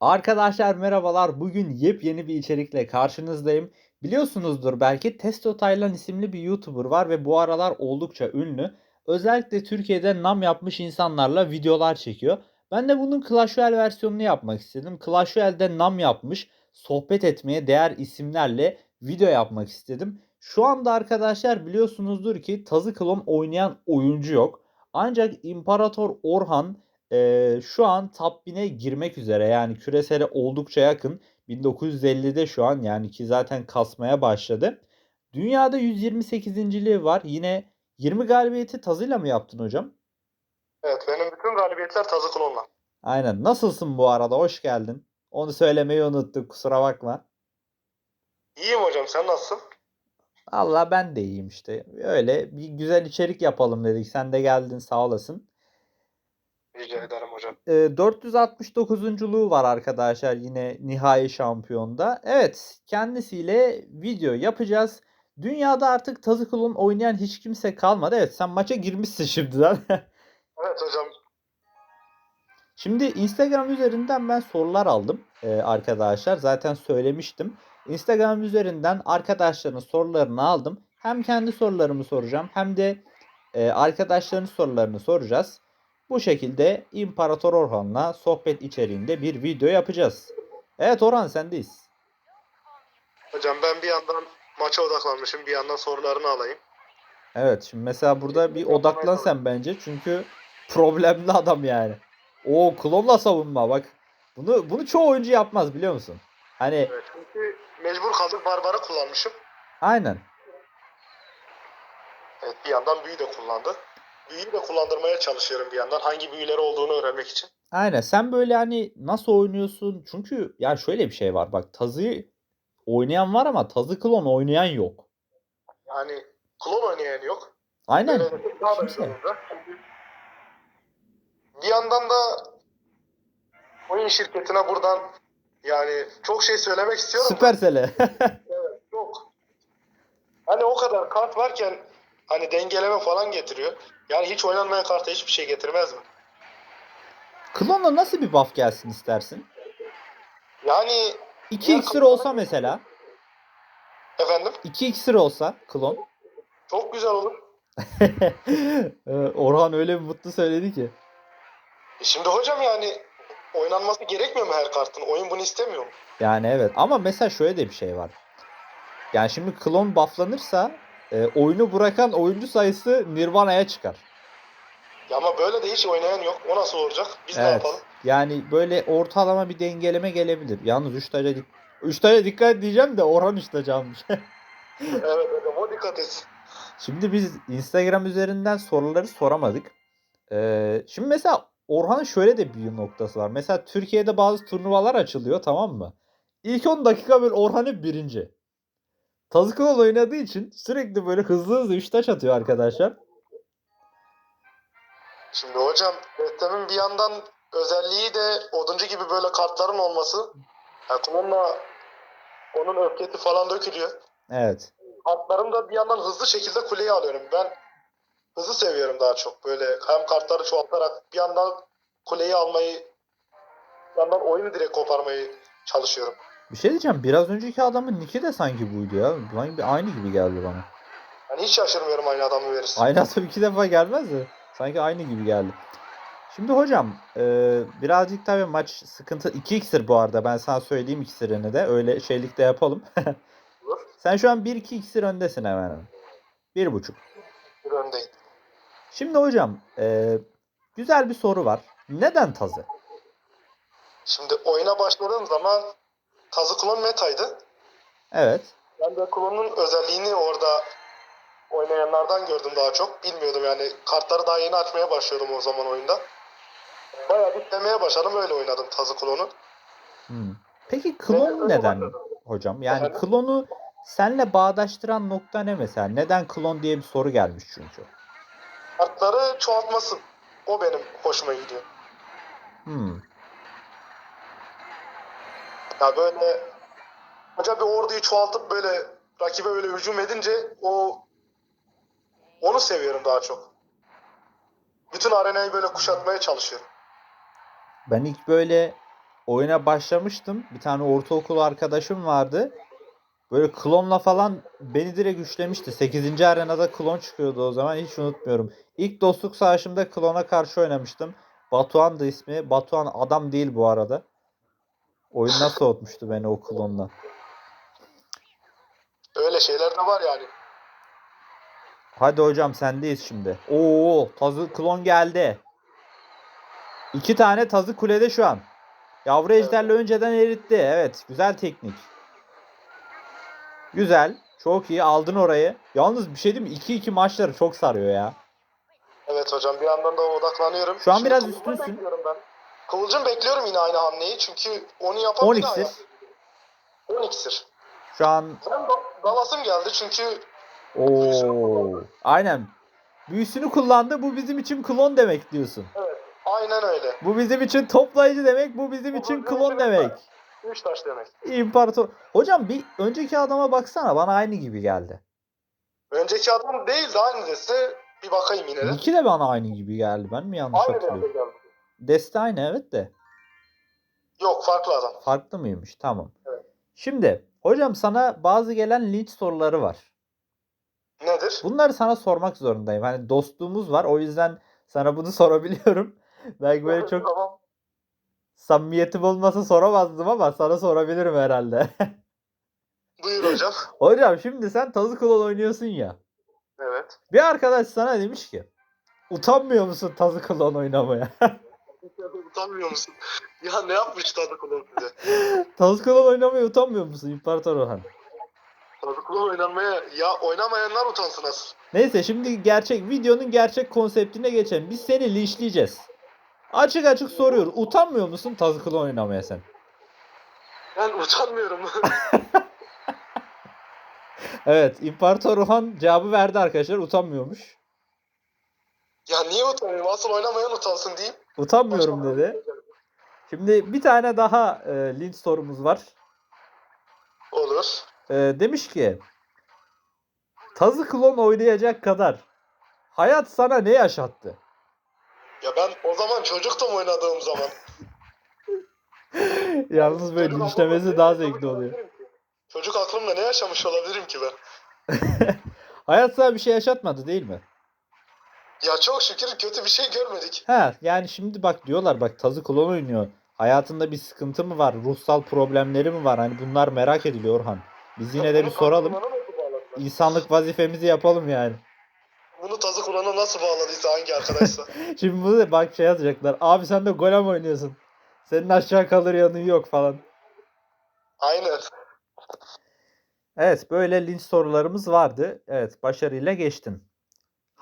Arkadaşlar merhabalar. Bugün yepyeni bir içerikle karşınızdayım. Biliyorsunuzdur belki Testo Taylan isimli bir YouTuber var ve bu aralar oldukça ünlü. Özellikle Türkiye'de nam yapmış insanlarla videolar çekiyor. Ben de bunun Clash Royale versiyonunu yapmak istedim. Clash Royale'de nam yapmış, sohbet etmeye değer isimlerle video yapmak istedim. Şu anda arkadaşlar biliyorsunuzdur ki Tazı Klon oynayan oyuncu yok. Ancak İmparator Orhan Eee, şu an top 1000'e girmek üzere. Yani küresele oldukça yakın. 1950'de şu an yani ki zaten kasmaya başladı. Dünyada 128.liği var. Yine 20 galibiyeti tazıyla mı yaptın hocam? Evet benim bütün galibiyetler tazı klonla. Aynen. Nasılsın bu arada? Hoş geldin. Onu söylemeyi unuttuk. Kusura bakma. İyiyim hocam sen nasılsın? Allah ben de iyiyim işte. Öyle bir güzel içerik yapalım dedik. Sen de geldin sağ olasın. Rica ederim hocam. Ee, 469'unculuğu var arkadaşlar yine nihai şampiyonda. Evet kendisiyle video yapacağız. Dünyada artık Tazı Klon oynayan hiç kimse kalmadı. Evet sen maça girmişsin şimdiden. Evet hocam Şimdi Instagram üzerinden ben sorular aldım ee, arkadaşlar. Zaten söylemiştim. Instagram üzerinden arkadaşların sorularını aldım. Hem kendi sorularımı soracağım hem de e, arkadaşların sorularını soracağız. Bu şekilde İmparator Orhan'la sohbet içeriğinde bir video yapacağız. Evet Orhan sendeyiz. hocam ben bir yandan maça odaklanmışım bir yandan sorularını alayım. Evet şimdi mesela burada bir odaklan sen bence. Çünkü problemli adam yani. O klonla savunma bak. Bunu bunu çoğu oyuncu yapmaz biliyor musun? Hani Evet çünkü mecbur kaldık barbarı kullanmışım. aynen. Evet bir yandan büyü de kullandı. Büyüyü de kullandırmaya çalışıyorum bir yandan hangi büyüleri olduğunu öğrenmek için. Aynen. Sen böyle hani nasıl oynuyorsun? Çünkü ya şöyle bir şey var. Bak Tazı'yı oynayan var ama Tazı klon oynayan yok. Yani klon oynayan yok. Aynen. Böyle daha da Kimse. Bir yandan da oyun şirketine buradan yani çok şey söylemek istiyorum. Süpersele. Evet, çok. Hani o kadar kart varken hani dengeleme falan getiriyor. Yani hiç oynanmayan karta hiçbir şey getirmez mi? Klonla nasıl bir buff gelsin istersin? Yani 2 iksir olsa mesela. efendim 2 iksir olsa klon. çok güzel olur. Ee, Orhan öyle bir mutlu söyledi ki. E şimdi hocam yani oynanması gerekmiyor mu her kartın? Oyun bunu istemiyor mu? Yani evet ama mesela şöyle de bir şey var. Yani şimdi klon bufflanırsa e, oyunu bırakan oyuncu sayısı Nirvana'ya çıkar. Ya ama böyle de hiç oynayan yok. O nasıl olacak? Biz ne Evet. yapalım? Yani böyle ortalama bir dengeleme gelebilir. Yalnız 3 taca dik 3 taca dikkat diyeceğim de Orhan 3 taca almış. evet hocam o dikkat et. Şimdi biz Instagram üzerinden soruları soramadık. Ee, şimdi mesela Orhan'ın şöyle de bir noktası var. Mesela Türkiye'de bazı turnuvalar açılıyor tamam mı? İlk 10 dakika böyle Orhan'ı birinci. Tazıkol oynadığı için sürekli böyle hızlı hızlı 3 taş atıyor arkadaşlar. Şimdi hocam Destem'in bir yandan özelliği de oduncu gibi böyle kartların olması. Yani onunla onun öfkesi falan dökülüyor. Evet. Kartlarım da bir yandan hızlı şekilde kuleyi alıyorum. Ben hızı seviyorum daha çok. Böyle hem kartları çoğaltarak bir yandan kuleyi almayı bir yandan oyunu direkt koparmayı çalışıyorum. Bir şey diyeceğim. Biraz önceki adamın nicki de sanki buydu ya. Sanki aynı gibi geldi bana. Yani hiç şaşırmıyorum aynı adamı verirsin. Aynı adam iki defa gelmez de. Sanki aynı gibi geldi. Şimdi hocam e, birazcık tabii maç sıkıntı. 2 iksir bu arada. Ben sana söyleyeyim iksirini de. Öyle şeylikte yapalım. Olur. Sen şu an 1-2 iksir öndesin hemen hemen. 1.5. Bir öndeyim. Şimdi hocam e, güzel bir soru var. Neden tazı? Şimdi oyuna başladığım zaman Tazı Klon metaydı. Evet. Ben de klonun özelliğini orada oynayanlardan gördüm daha çok. Bilmiyordum yani kartları daha yeni açmaya başlıyordum o zaman oyunda. Bayağı bir demeye başladım öyle oynadım Tazı Klon'u. Hmm. Peki klon neden hocam? Yani Efendim? klonu senle bağdaştıran nokta ne mesela? Neden klon diye bir soru gelmiş çünkü. Kartları çoğaltması. O benim hoşuma gidiyor. Hmm. Ya böyle hoca bir orduyu çoğaltıp böyle rakibe böyle hücum edince o onu seviyorum daha çok. Bütün arenayı böyle kuşatmaya çalışıyorum. Ben ilk böyle oyuna başlamıştım. Bir tane ortaokul arkadaşım vardı. Böyle klonla falan beni direkt güçlemişti. 8. arenada klon çıkıyordu o zaman hiç unutmuyorum. İlk dostluk savaşımda klona karşı oynamıştım. Batuhan da ismi. Batuhan adam değil bu arada. Oyundan soğutmuştu beni o klonla. Öyle şeyler de var yani. Hadi hocam sendeyiz şimdi. Oo, tazı klon geldi. İki tane tazı kulede şu an. Yavru ejderle önceden eritti. Evet, güzel teknik. Güzel. Çok iyi. Aldın orayı. Yalnız bir şey diyeyim mi? 2-2 maçları çok sarıyor ya. Evet hocam bir yandan da odaklanıyorum. Şu an Şimdi biraz üstünsün. ben. Kıvılcım bekliyorum yine aynı hamleyi çünkü onu yapan 10 bir daha iksir. ya. 10 iksir. Şu an Ben da dalasım geldi çünkü Oo. Aynen. Büyüsünü kullandı. Bu bizim için klon demek diyorsun. evet aynen öyle. Bu bizim için toplayıcı demek. Bu bizim için klon demek. 3 taş demek. İmparator. Hocam bir önceki adama baksana. Bana aynı gibi geldi. Önceki adam değil de aynı deste bir bakayım yine de. İki de bana aynı gibi geldi. Ben mi yanlış Aynı hatırlıyorum? geldi. Deste aynı evet de. Yok farklı adam. Farklı mıymış? Tamam. Evet. Şimdi hocam sana bazı gelen linç soruları var. Nedir? Bunları sana sormak zorundayım. Hani dostluğumuz var. O yüzden sana bunu sorabiliyorum. Belki böyle çok Tamam. samimiyetim olmasa soramazdım ama sana sorabilirim herhalde. Buyur hocam. hocam şimdi sen tazı klon oynuyorsun ya. Evet. Bir arkadaş sana demiş ki utanmıyor musun tazı klon oynamaya? Utanmıyor musun? Ya ne yapmış size? tazı klon oynamaya utanmıyor musun İmparator Orhan? Tadı kulon oynanmaya ya oynamayanlar utansın asıl. Neyse şimdi gerçek videonun gerçek konseptine geçelim. Biz seni linçleyeceğiz. Açık açık soruyor. Utanmıyor musun klon oynamaya sen? Ben utanmıyorum. Evet, İmparator Orhan cevabı verdi arkadaşlar. Utanmıyormuş. ya niye utanıyorum? Asıl oynamayan utansın diyeyim. Utanmıyorum dedi. Şimdi bir tane daha e, linç sorumuz var. Olur. E, demiş ki Tazı klon oynayacak kadar hayat sana ne yaşattı? Ya ben o zaman çocuktum oynadığım zaman. Yalnız böyle Çocuk linçlemesi aklımda daha ne zevkli yaşamış oluyor. olabilirim ki? Çocuk aklımla ne yaşamış olabilirim ki ben? Hayat sana bir şey yaşatmadı değil mi? Ya çok şükür kötü bir şey görmedik. Ha yani şimdi bak diyorlar bak Tazı klon oynuyor. Hayatında bir sıkıntı mı var? Ruhsal problemleri mi var? Hani bunlar merak ediliyor Orhan. Biz yine de bir soralım. İnsanlık vazifemizi yapalım yani. Bunu tazı kulağına nasıl bağladıysa hangi arkadaşsa. Şimdi bunu da bak şey yazacaklar. Abi sen de golem oynuyorsun. Senin aşağı kalır yanın yok falan. Aynen. Evet böyle linç sorularımız vardı. Evet başarıyla geçtin.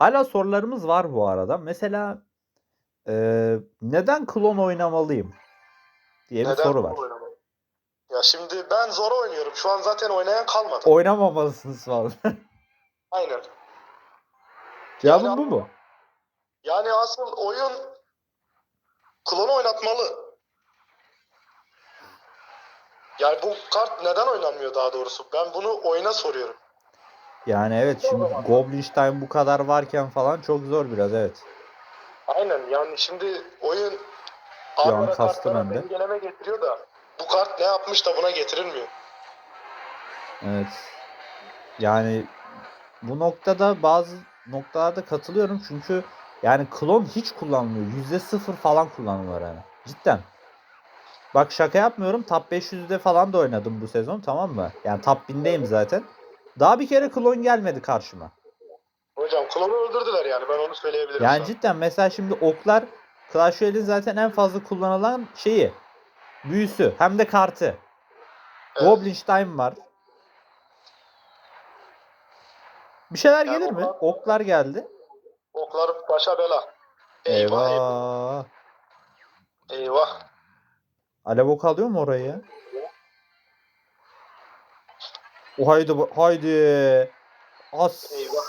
Hala sorularımız var bu arada. Mesela eee, neden klon oynamalıyım diye bir Neden soru bunu var. oynamadın? Ya şimdi ben zor oynuyorum. Şu an zaten oynayan kalmadı. Oynamamalısınız falan. Aynen. Cevabın bu mu? Yani asıl oyun klonu oynatmalı. Yani bu kart neden oynanmıyor daha doğrusu? Ben bunu oyuna soruyorum. Yani evet şimdi Goblinstein bu kadar varken falan çok zor biraz evet. Aynen yani şimdi oyun Ankara kastım hem de. dengeleme getiriyor da bu kart ne yapmış da buna getirilmiyor. Evet. Yani bu noktada bazı noktalarda katılıyorum çünkü yani klon hiç kullanılmıyor. Yüzde sıfır falan kullanılıyor yani. Cidden. Bak şaka yapmıyorum. Top 500'de falan da oynadım bu sezon tamam mı? Yani top 1000'deyim zaten. Daha bir kere klon gelmedi karşıma. Hocam klonu öldürdüler yani ben onu söyleyebilirim. Yani sana. cidden mesela şimdi oklar Clash Royale'in zaten en fazla kullanılan şeyi. Büyüsü hem de kartı. Evet. Goblinstein var. Bir şeyler Yani gelir mi? oklar- Oklar geldi. Oklar başa bela. Eyvah eyvah. Eyvah. eyvah. Alev ok alıyor mu orayı ya? O haydi bu- haydi. As. Eyvah.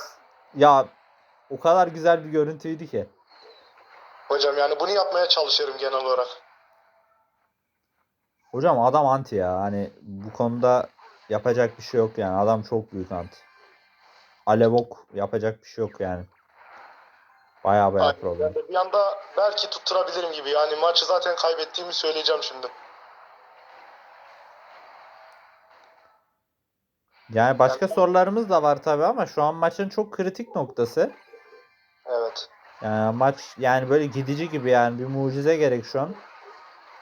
Ya o kadar güzel bir görüntüydü ki. Hocam yani bunu yapmaya çalışıyorum genel olarak. Hocam adam anti ya. Hani bu konuda yapacak bir şey yok yani. Adam çok büyük anti. Alev ok yapacak bir şey yok yani. Baya baya problem. Bir anda belki tutturabilirim gibi. Yani maçı zaten kaybettiğimi söyleyeceğim şimdi. Yani başka sorularımız da var tabii ama şu an maçın çok kritik noktası. Evet. Yani maç yani böyle gidici gibi yani bir mucize gerek şu an.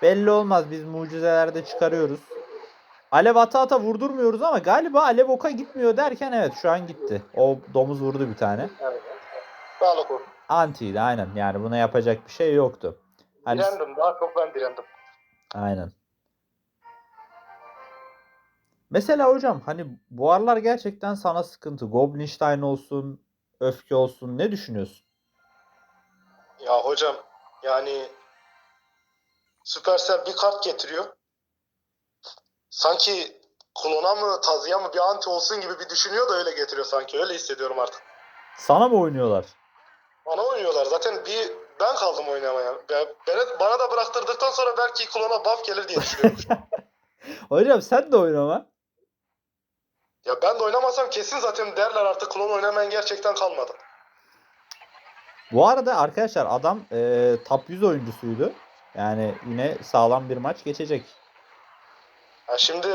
Belli olmaz biz mucizelerde çıkarıyoruz. Alev ata ata vurdurmuyoruz ama galiba Alev oka gitmiyor derken evet şu an gitti. O domuz vurdu bir tane. Evet. Sağlık olsun. Antiydi aynen yani buna yapacak bir şey yoktu. Hani Direndim. Daha çok ben direndim. aynen. Mesela hocam hani bu aralar gerçekten sana sıkıntı. Goblinstein olsun, öfke olsun ne düşünüyorsun? Ya hocam yani Supercell bir kart getiriyor. Sanki klona mı tazıya mı bir anti olsun gibi bir düşünüyor da öyle getiriyor sanki. Öyle hissediyorum artık. Sana mı oynuyorlar? Bana oynuyorlar. Zaten bir ben kaldım oynamaya. Ben, bana, bana da bıraktırdıktan sonra belki klona buff gelir diye düşünüyorum. Hocam sen de oynama. Ya ben de oynamasam kesin zaten derler artık klon oynamayan gerçekten kalmadı. Bu arada arkadaşlar adam e, top 100 oyuncusuydu. Yani yine sağlam bir maç geçecek. Ya şimdi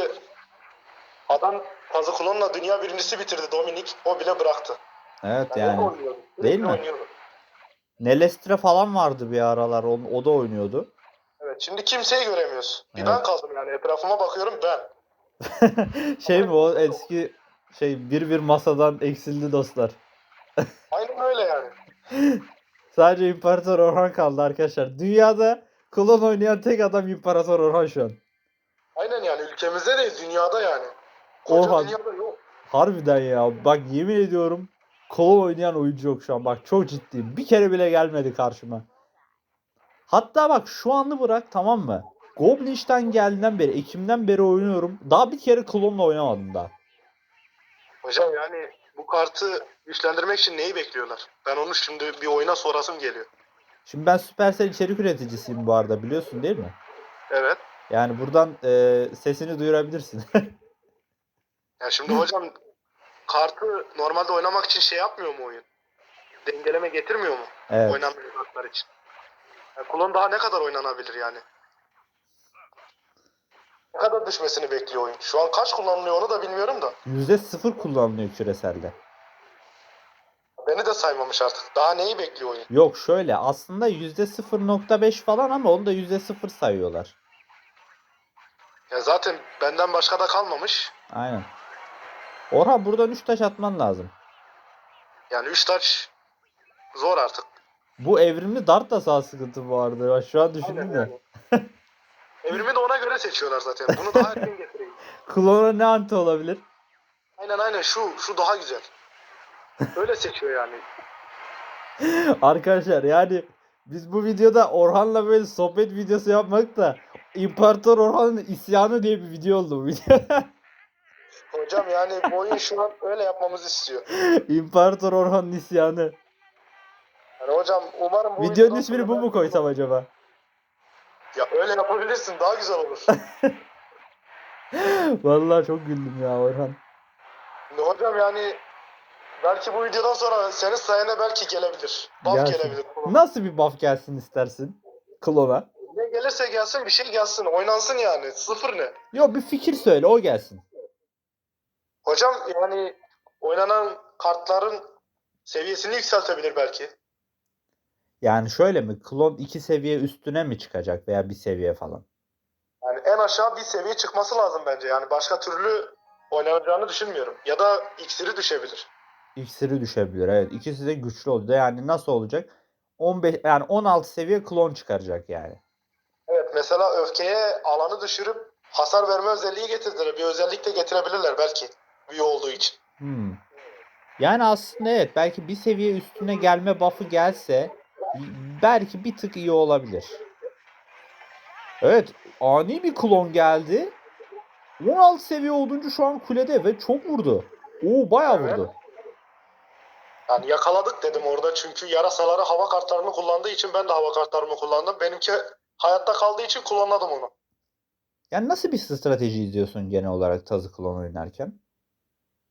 adam Fazı klonla dünya birincisi bitirdi Dominik. O bile bıraktı. Evet Yani yani. oynuyordu. Değil mi? Oynuyordu. Nelestre falan vardı bir aralar. O, o da oynuyordu. Evet, şimdi kimseyi göremiyoruz. Bir Evet. ben kaldım yani. Etrafıma bakıyorum ben. şey mi o eski şey bir bir masadan eksildi dostlar. Aynen öyle yani. Sadece İmparator Orhan kaldı arkadaşlar. Dünyada klon oynayan tek adam İmparator Orhan şu an. Aynen yani ülkemizde de dünyada yani. Koca Orhan. dünyada yok. Harbiden ya. Bak yemin ediyorum klon oynayan oyuncu yok şu an. Bak çok ciddiyim. Bir kere bile gelmedi karşıma. Hatta bak şu anı bırak tamam mı? Goblin'den geldiğinden beri, Ekim'den beri oynuyorum. Daha bir kere klonla oynamadım daha. Hocam yani bu kartı güçlendirmek için neyi bekliyorlar? Ben onu şimdi bir oyuna sorasım geliyor. Şimdi ben Supercell içerik üreticisiyim bu arada biliyorsun değil mi? Evet. Yani buradan e, sesini duyurabilirsin. Ya şimdi hocam kartı normalde oynamak için şey yapmıyor mu oyun? Dengeleme getirmiyor mu? evet. Oynanmayan kartlar için. Ya klon daha ne kadar oynanabilir yani? Ne kadar düşmesini bekliyor oyun? Şu an kaç kullanılıyor onu da bilmiyorum da. %0 kullanılıyor küreselde. Beni de saymamış artık. Daha neyi bekliyor oyun? Yok şöyle aslında %0.5 falan ama onu da %0 sayıyorlar. Ya zaten benden başka da kalmamış. Aynen. Orhan buradan 3 taş atman lazım. Yani 3 taç zor artık. Bu evrimli dart da sağ sıkıntı bu arada. Şu an düşündüm de. yani. Evrimi de ona göre seçiyorlar zaten. Bunu daha erken getireyim. Klona ne anti olabilir? Aynen aynen şu şu daha güzel. Öyle seçiyor yani. Arkadaşlar yani biz bu videoda Orhan'la böyle sohbet videosu yapmak da İmparator Orhan'ın isyanı diye bir video oldu bu video. Hocam yani bu oyun şu an öyle yapmamızı istiyor. İmparator Orhan'ın isyanı. Yani hocam umarım bu Videonun ismini bu mu koysam acaba? Ya öyle yapabilirsin daha güzel olur. Vallahi çok güldüm ya Orhan. Şimdi hocam yani belki bu videodan sonra senin sayende belki gelebilir. Buff Gelsin. gelebilir. Nasıl bir buff gelsin istersin klona? Ne gelirse gelsin bir şey gelsin. Oynansın yani. Sıfır ne? Yok bir fikir söyle o gelsin. Hocam yani oynanan kartların seviyesini yükseltebilir belki. Yani şöyle mi? Klon 2 seviye üstüne mi çıkacak veya bir seviye falan? Yani en aşağı bir seviye çıkması lazım bence. Yani başka türlü oynanacağını düşünmüyorum. Ya da iksiri düşebilir. İksiri düşebilir. Evet. İkisi de güçlü oldu. Yani nasıl olacak? 15 yani 16 seviye klon çıkaracak yani. Evet mesela öfkeye alanı düşürüp hasar verme özelliği getirdiler. Bir özellik de getirebilirler belki. Büyü olduğu için. Hmm. Yani aslında evet belki bir seviye üstüne gelme buff'ı gelse belki bir tık iyi olabilir. Evet ani bir klon geldi. 16 seviye olunca şu an kulede ve çok vurdu. Oo bayağı Evet. vurdu. Yani yakaladık dedim orada çünkü yarasaları hava kartlarını kullandığı için ben de hava kartlarımı kullandım. Benimki hayatta kaldığı için kullanmadım onu. Yani nasıl bir strateji izliyorsun genel olarak Tazı klon oynarken?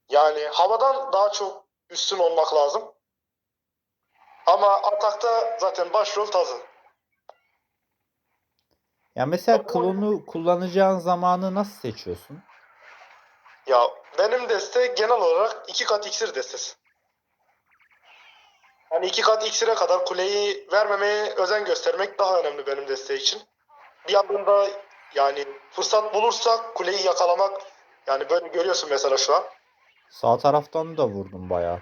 Yani havadan daha çok üstün olmak lazım. Ama atakta zaten başrol tazı. Ya mesela klonu kullanacağın zamanı nasıl seçiyorsun? Ya benim deste genel olarak iki kat iksir destesi. Yani iki kat iksire kadar kuleyi vermemeye özen göstermek daha önemli benim desteği için. Bir yandan da yani fırsat bulursak kuleyi yakalamak yani böyle görüyorsun mesela şu an. Sağ taraftan da vurdum bayağı.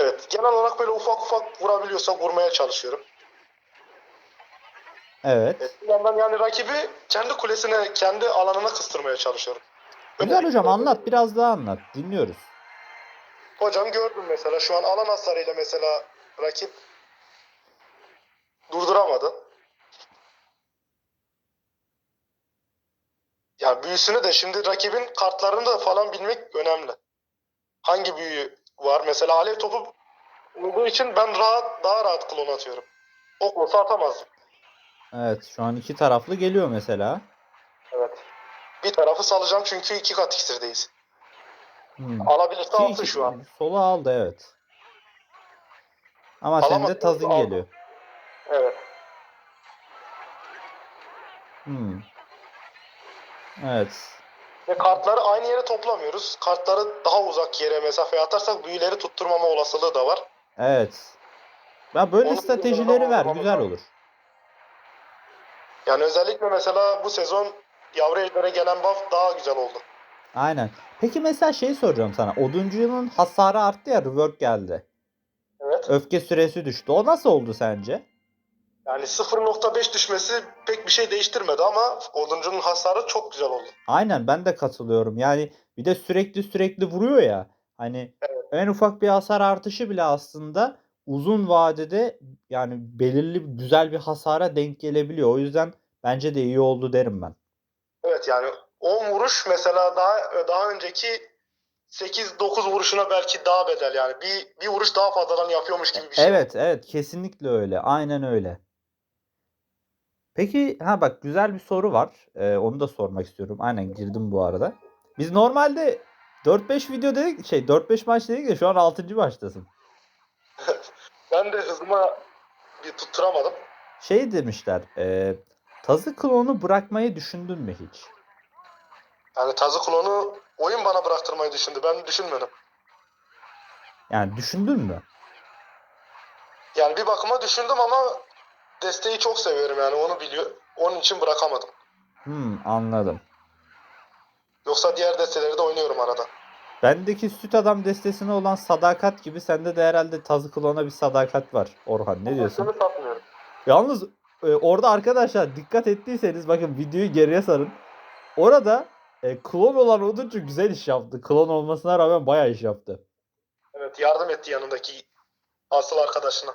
Evet genel olarak böyle ufak ufak vurabiliyorsam vurmaya çalışıyorum. Evet. Evet, bir yandan yani rakibi kendi kulesine, kendi alanına kıstırmaya çalışıyorum. Güzel hocam anlat biraz daha anlat. Dinliyoruz. Hocam gördüm mesela şu an alan hasarıyla mesela rakip durduramadı. Ya büyüsünü de şimdi rakibin kartlarını da falan bilmek önemli. Hangi büyü var? Mesela alev topu olduğu için ben rahat daha rahat klon atıyorum. Ok olsa atamazdım. Evet şu an iki taraflı geliyor mesela. Evet. Bir tarafı salacağım çünkü iki kat iksirdeyiz. Hmm. Alabilirse iki- şu an. Sola aldı evet. Ama sende Alamadı, tazın aldı. geliyor. Evet. Hmm. Evet. Ve kartları aynı yere toplamıyoruz. Kartları daha uzak yere mesafeye atarsak büyüleri tutturmama olasılığı da var. Evet. Ya böyle Onu stratejileri ver güzel olur. Yani özellikle mesela bu sezon yavru ejder'e gelen buff daha güzel oldu. Aynen. Peki mesela şey soracağım sana. Oduncunun hasarı arttı ya rework geldi. Evet. Öfke süresi düştü. O nasıl oldu sence? Yani 0.5 düşmesi pek bir şey değiştirmedi ama oduncunun hasarı çok güzel oldu. Aynen ben de katılıyorum. Yani bir de sürekli sürekli vuruyor ya. Hani en ufak bir hasar artışı bile aslında uzun vadede yani belirli güzel bir hasara denk gelebiliyor. O yüzden bence de iyi oldu derim ben. Evet yani 10 vuruş mesela daha daha önceki 8-9 vuruşuna belki daha bedel yani. Bir, bir vuruş daha fazladan yapıyormuş gibi bir şey. Evet, evet kesinlikle öyle. Aynen öyle. Peki ha bak güzel bir soru var. Ee, onu da sormak istiyorum. Aynen girdim bu arada. Biz normalde 4-5 video dedik şey 4-5 maç dedik de şu an 6. maçtasın. Ben de hızıma bir tutturamadım. Şey demişler. E, tazı klonu bırakmayı düşündün mü hiç? Yani Tazı klonu oyun bana bıraktırmayı düşündü. Ben düşünmedim. Yani düşündün mü? Yani bir bakıma düşündüm ama desteği çok seviyorum yani onu biliyor. Onun için bırakamadım. Hmm, anladım. Yoksa diğer desteleri de oynuyorum arada. Bendeki süt adam destesine olan sadakat gibi sende de herhalde tazı klona bir sadakat var. Orhan ne diyorsun? Satmıyorum. Yalnız e, orada arkadaşlar dikkat ettiyseniz bakın videoyu geriye sarın. Orada e, klon olan Oduncu güzel iş yaptı. Klon olmasına rağmen bayağı iş yaptı. Evet yardım etti yanındaki asıl arkadaşına.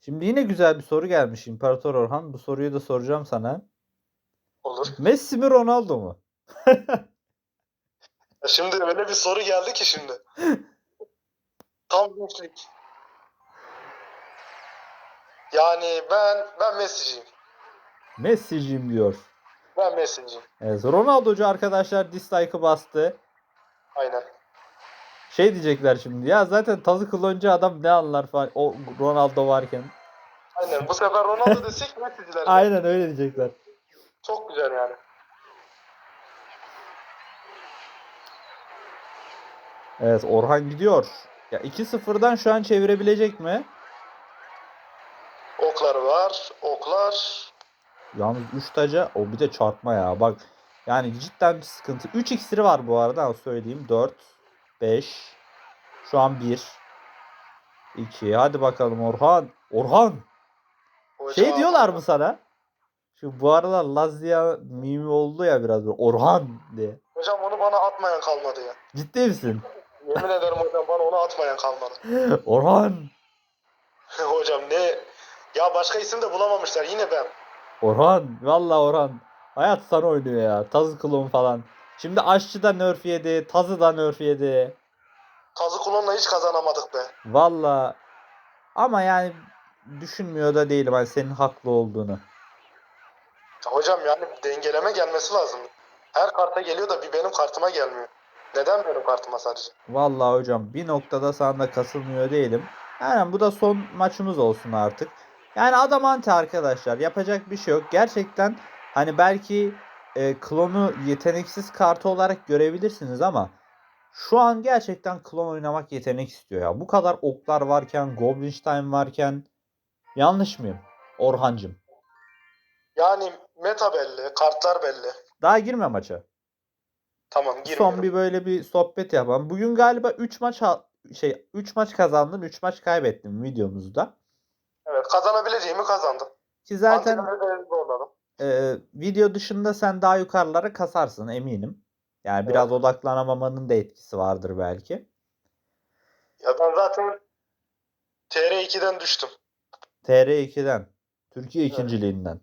Şimdi yine güzel bir soru gelmiş İmparator Orhan. Bu soruyu da soracağım sana. Olur. Messi mi Ronaldo mu? Şimdi öyle bir soru geldi ki şimdi. Tam gençlik. Yani ben ben Messi'ciyim. Messi'ciyim diyor. Ben Messi'ciyim. Evet, Ronaldo'cu arkadaşlar dislike'ı bastı. Aynen. Şey diyecekler şimdi ya zaten tazı kloncu adam ne anlar falan o Ronaldo varken. Aynen. Bu sefer Ronaldo desek Messi'ciler. Aynen öyle diyecekler. Çok güzel yani. Evet Orhan gidiyor. Ya 2-0'dan şu an çevirebilecek mi? Okları var. Oklar. Yalnız 3 taca o bir de çarpma ya. Bak yani cidden bir sıkıntı. 3 iksiri var bu arada söyleyeyim. 4 5 şu an 1 2 hadi bakalım Orhan. Orhan Hocam, şey diyorlar mı sana? Şu bu aralar Lazia mimi oldu ya biraz böyle Orhan diye. Hocam onu bana atmayan kalmadı ya. Ciddi misin? Yemin ederim hocam bana onu atmayan kalmadı. Orhan. hocam ne? Ya başka isim de bulamamışlar. Yine ben. Orhan. Valla Orhan. Hayat sana oynuyor ya. Tazı klon falan. Şimdi aşçı da nerf yedi. Tazı da nerf yedi. Kazı kulonla hiç kazanamadık be. Valla. Ama yani düşünmüyor da değilim hani senin haklı olduğunu. Ya hocam yani dengeleme gelmesi lazım. Her karta geliyor da bir benim kartıma gelmiyor. Neden benim kartıma sadece? Vallahi hocam bir noktada sana da kasılmıyor değilim. Yani bu da son maçımız olsun artık. Yani adam anti arkadaşlar. Yapacak bir şey yok. Gerçekten hani belki e, klonu yeteneksiz kartı olarak görebilirsiniz ama şu an gerçekten klon oynamak yetenek istiyor ya. Bu kadar oklar varken, Goblinstein varken yanlış mıyım Orhancım? Yani meta belli, kartlar belli. Daha girme maça. Tamam girmiyorum. Son bir böyle bir sohbet yapalım. Bugün galiba 3 maç şey 3 maç kazandın, 3 maç kaybettin videomuzda. Evet kazanabileceğimi kazandım. Ki zaten Antileri de zorladım. E, video dışında sen daha yukarılara kasarsın eminim. Yani biraz Evet. odaklanamamanın da etkisi vardır belki. Ya ben zaten TR2'den düştüm. TR2'den, Türkiye Evet. ikinciliğinden.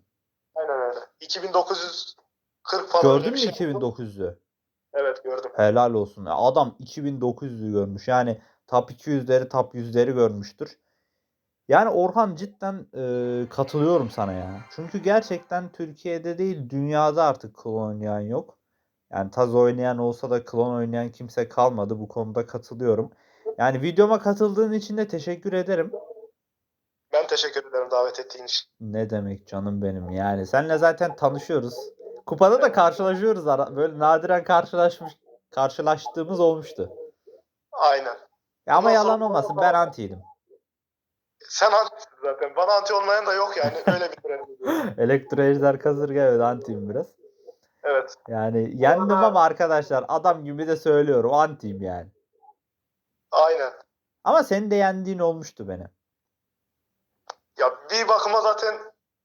Aynen öyle. 2940 falan Gördün mü şey oldu. 2900'ü? Evet gördüm. Helal olsun. Adam 2900'ü görmüş. Yani top 200'leri, top 100'leri görmüştür. Yani Orhan cidden e, katılıyorum sana ya. Çünkü gerçekten Türkiye'de değil dünyada artık klon oynayan yok. Yani taz oynayan olsa da klon oynayan kimse kalmadı. Bu konuda katılıyorum. Yani videoma katıldığın için de teşekkür ederim. Ben teşekkür ederim davet ettiğin için. Ne demek canım benim. Yani senle zaten tanışıyoruz. Kupada da karşılaşıyoruz. Ara- Böyle nadiren karşılaşmış karşılaştığımız olmuştu. Aynen. Ya ama Ondan yalan olmasın ben antiydim. Sen antisin zaten. Bana anti olmayan da yok yani. Öyle bir trend. Elektro Ejder Kasırga evet antiyim biraz. evet. Yani yendim ama arkadaşlar adam gibi de söylüyorum antiyim yani. Aynen. Ama senin de yendiğin olmuştu beni. Ya bir bakıma zaten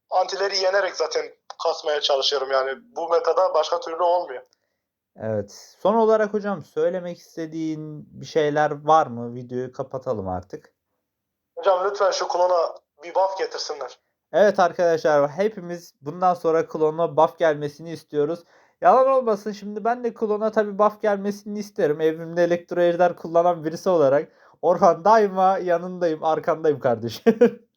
antileri yenerek zaten kasmaya çalışıyorum yani. Bu metada başka türlü olmuyor. Evet. Son olarak hocam söylemek istediğin bir şeyler var mı? Videoyu kapatalım artık. Hocam lütfen şu klona bir buff getirsinler. Evet arkadaşlar hepimiz bundan sonra klona buff gelmesini istiyoruz. Yalan olmasın şimdi ben de klona tabii buff gelmesini isterim. Evimde elektro ejder kullanan birisi olarak. Orhan daima yanındayım, arkandayım kardeşim.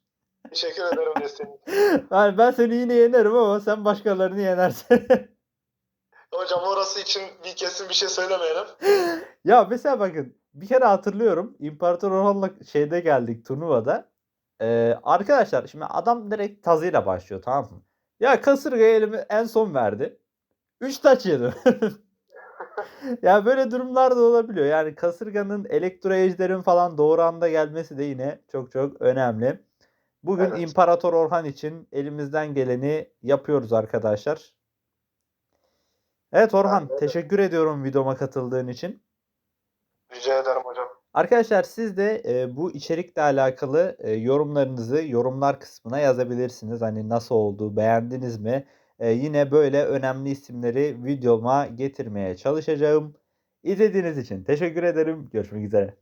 Teşekkür ederim desteğiniz için. yani ben seni yine yenerim ama sen başkalarını yenersin. Hocam orası için bir kesin bir şey söylemeyelim. ya mesela bakın bir kere hatırlıyorum. İmparator Orhan'la şeyde geldik turnuvada. Ee, arkadaşlar şimdi adam direkt tazıyla başlıyor tamam mı? Ya kasırga elimi en son verdi. 3 taç yedim. ya böyle durumlar da olabiliyor. Yani kasırganın elektro ejderin falan doğru anda gelmesi de yine çok çok önemli. Bugün Evet. İmparator Orhan için elimizden geleni yapıyoruz arkadaşlar. Evet Orhan teşekkür ediyorum videoma katıldığın için. Rica ederim hocam. Arkadaşlar siz de e, bu içerikle alakalı e, yorumlarınızı yorumlar kısmına yazabilirsiniz. Hani nasıl oldu, beğendiniz mi? E, yine böyle önemli isimleri videoma getirmeye çalışacağım. İzlediğiniz için teşekkür ederim. Görüşmek üzere.